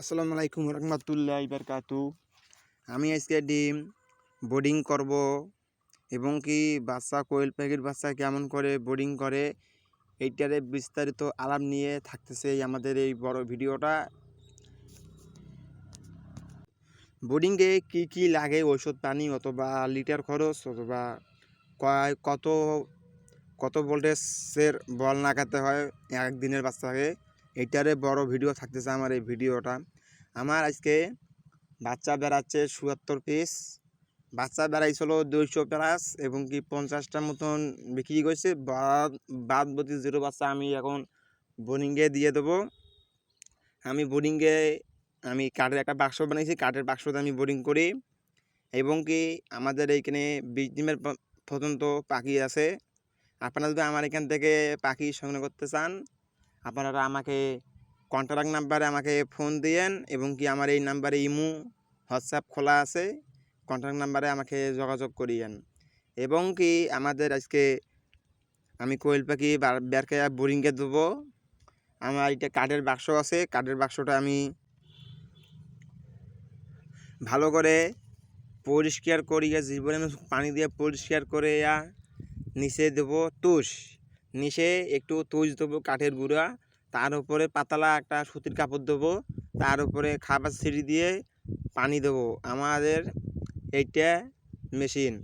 আসসালামু আলাইকুম রহমতুল্লাহ ইবরকাতু আমি আজকে ডিম বোর্ডিং করব এবং কি বাচ্চা, কোয়েল পাখির বাচ্চা কেমন করে বোর্ডিং করে, এইটারে বিস্তারিত আলাপ নিয়ে থাকতেছে আমাদের এই বড় ভিডিওটা। বোর্ডিংয়ে কি কি লাগে ওষুধ পানি, অথবা লিটার খরচ, অথবা কয়, কত কত ভোল্টেজের বল লাগাতে হয় একদিনের বাচ্চাকে? এইটারে বড় ভিডিও থাকতেছে আমার এই ভিডিওটা। আমার আজকে বাচ্চা বেড়াচ্ছে চুয়াত্তর পিস বাচ্চা বেড়াইছিল দুইশো প্লাস এবং কি পঞ্চাশটার মতন বিক্রি করছে। বাদ বাদ বতি জিরো বাচ্চা আমি এখন বোর্ডিংয়ে দিয়ে দেবো। আমি বোর্ডিংয়ে আমি কাঠের একটা বাক্স বানিয়েছি কাঠের বাক্সতে আমি বোর্ডিং করি। এবং কি আমাদের এইখানে বিশ ডিমের পর্যন্ত পাখি আছে। আপনারা যদি আমার এখান থেকে পাখি সংগ্রহ করতে চান আপনারা আমাকে কন্ট্যাক্ট নাম্বারে আমাকে ফোন দিয়েন এবং কি আমার এই নাম্বারে ইমো হোয়াটসঅ্যাপ খোলা আছে কন্ট্যাক্ট নাম্বারে আমাকে যোগাযোগ করিয়েন। এবং কি আমাদের আজকে আমি কোয়েল পাখি বেরকে বোরিংয়ে দেবো। আমার এটা কাঠের বাক্স আছে, কাঠের বাক্সটা আমি ভালো করে পরিষ্কার করিয়া, জীবনে পানি দিয়ে পরিষ্কার করে নিচে দেবো। তুষ, নিচে একটু তুষ দেবো কাঠের গুঁড়া। তার উপরে পাতলা একটা সুতির কাপড় দেবো, তার উপরে খাবার ছিঁড়ি দিয়ে পানি দেবো। আমাদের এইটা মেশিন।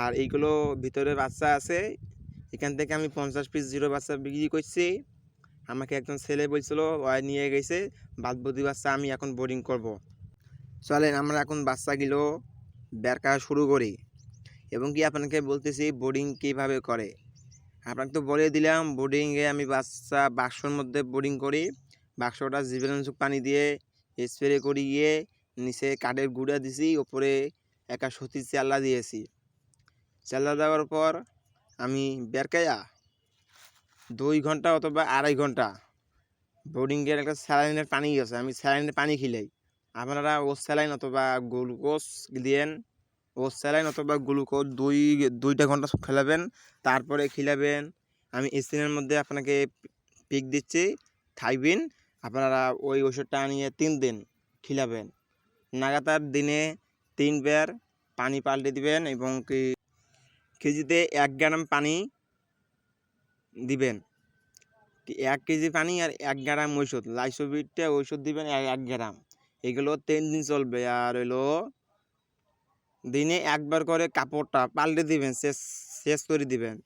আর এইগুলো ভিতরে বাচ্চা আছে, এখান থেকে আমি পঞ্চাশ পিস জিরো বাচ্চা বিক্রি করছি। আমাকে একজন ছেলে বলছিল ওয়াই নিয়ে গেছে বাদ বাকি বাচ্চা আমি এখন বোরিং করব। চলেন আমরা এখন বাচ্চাগুলো বের করা শুরু করি। এবং কি আপনাকে বলতেছি বোরিং কীভাবে করে? আপনাকে তো বলে দিলাম বোর্ডিংয়ে আমি বাচ্চা বাক্সর মধ্যে বোর্ডিং করি। বাক্সটা জীবাণুযুক পানি দিয়ে স্প্রে করি গিয়ে নিচে কাঠের গুঁড়া দিছি, ওপরে একা সুতির চাল্লা দিয়েছি। চাল্লা দেওয়ার পর আমি বেরকাইয়া দুই ঘণ্টা অথবা আড়াই ঘণ্টা বোর্ডিংয়ের একটা স্যালাইনের পানি আছে আমি স্যালাইনের পানি খিলাই। আপনারা ও স্যালাইন অথবা গ্লুকোজ দিয়েন ও স্যালাইন অথবা গ্লুকোজ দুই, দুইটা ঘণ্টা খেলাবেন, তারপরে খিলাবেন। আমি স্ক্রিনের মধ্যে আপনাকে পিক দিচ্ছি থাইবিন আপনারা ওই ওষুধটা আনিয়ে তিন দিন খিলাবেন। নাগাতার দিনে তিন তিনবার পানি পাল্টে দিবেন এবং কি কেজিতে এক গ্রাম পানি দিবেন। এক কেজি পানি আর এক গ্রাম ওষুধ লাইসোবিটটা ওষুধ দিবেন এক গ্রাম। এগুলো তিন দিন চলবে। আর হইল দিনে একবার করে কাপড়টা পাল্টে দিবেন, শেষ শেষ করে দিবেন।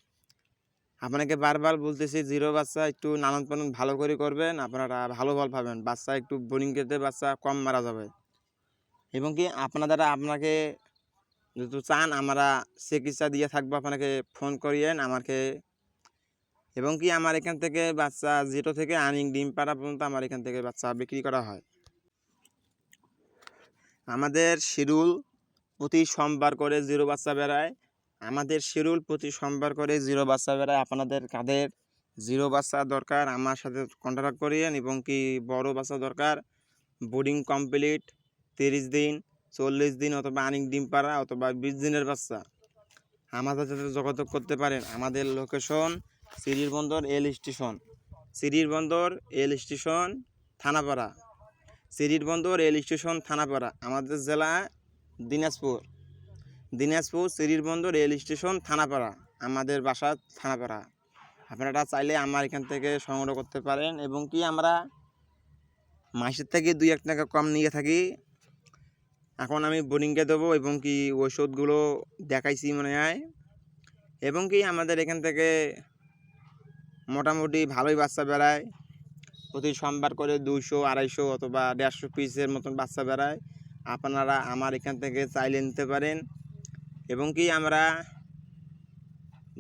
আপনাকে বারবার বলতেছি, জিরো বাচ্চা, একটু নানান পালন ভালো করে করবেন, আপনারা ভালো ফল পাবেন। বাচ্চা একটু বোরিং খেতে বাচ্চা কম মারা যাবে। এবং কি আপনারা আপনাকে যদি চান আমরা চিকিৎসা দিয়ে থাকব, আপনাকে ফোন করিয়েন আমাকে। এবং কি আমার এখান থেকে বাচ্চা জিরো থেকে আনিং ডিম পাড়া পর্যন্ত আমার এখান থেকে বাচ্চা বিক্রি করা হয়। আমাদের শিডিউল প্রতি সোমবার করে জিরো বাচ্চা বেড়ায় আমাদের শিডিউল প্রতি সোমবার করে জিরো বাচ্চা বেড়ায় আপনাদের কাদের জিরো বাচ্চা দরকার, আমার সাথে কন্ট্যাক্ট করিয়েন এবং কি বড় বাচ্চা দরকার বোর্ডিং কমপ্লিট তিরিশ দিন, চল্লিশ দিন অথবা আনিক ডিম পাড়া অথবা বিশ দিনের বাচ্চা। আমাদের সাথে যোগাযোগ করতে পারেন। আমাদের লোকেশন সিরির বন্দর এল স্টেশন সিরির বন্দর এল স্টেশন থানাপাড়া। সিরির বন্দর রেল স্টেশন থানাপাড়া। আমাদের জেলা দিনাজপুর। দিনাজপুর সিরিরবন্দর রেল স্টেশন থানাপাড়া, আমাদের বাসা থানাপাড়া। আপনারা চাইলে আমার এখান থেকে সংগ্রহ করতে পারেন এবং কি আমরা মাসের থেকে দুই এক টাকা কম নিয়ে থাকি। এখন আমি বোরিংকে দেবো এবং কি ওষুধগুলো দেখাইছি মনে হয়। এবং কি আমাদের এখান থেকে মোটামুটি ভালোই বাচ্চা বেড়ায়। প্রতি সোমবার করে দুইশো, আড়াইশো অথবা দেড়শো পিসের মতন বাচ্চা বেড়ায়। আপনারা আমার এখান থেকে চাইলে নিতে পারেন। এবং কি আমরা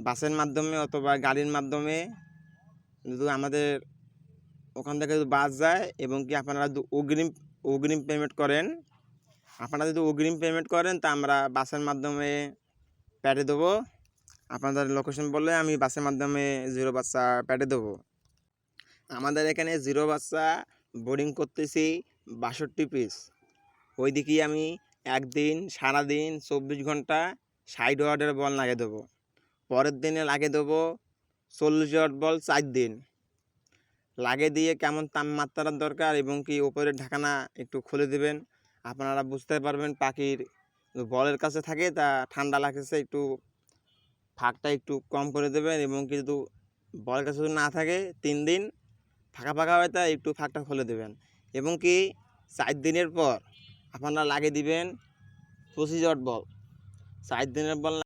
বাসের মাধ্যমে অথবা গাড়ির মাধ্যমে যদি আমাদের ওখান থেকে যদি বাস যায় এবং কি আপনারা যদি অগ্রিম অগ্রিম পেমেন্ট করেন, আপনারা যদি অগ্রিম পেমেন্ট করেন তা আমরা বাসের মাধ্যমে প্যাটে দেবো। আপনাদের লোকেশন বললে আমি বাসের মাধ্যমে জিরো বাচ্চা প্যাটে দেবো। আমাদের এখানে জিরো বাচ্চা বোর্ডিং করতেছি বাষট্টি পিস ওইদিকে আমি একদিন, সারাদিন চব্বিশ ঘণ্টা ষাট ওয়ার্ডের বল লাগিয়ে দেবো। পরের দিনে লাগিয়ে দেবো চল্লিশ ওয়ার্ড বল চার দিন। লাগে দিয়ে কেমন তাপমাত্রার দরকার এবং কি ওপরের ঢাকনা একটু খুলে দেবেন। আপনারা বুঝতে পারবেন পাখির বলের কাছে থাকে তা ঠান্ডা লাগতেছে একটু ফাঁকটা একটু কম করে দেবেন এবং কিন্তু বলের কাছে যদি না থাকে তিন দিন ফাঁকা ফাঁকা হয় তা একটু ফাঁকটা খুলে দেবেন। এবং কি চার দিনের পর আপনারা লাগিয়ে দিবেন পঁচিশ ওয়াট বল। চার দিনের বল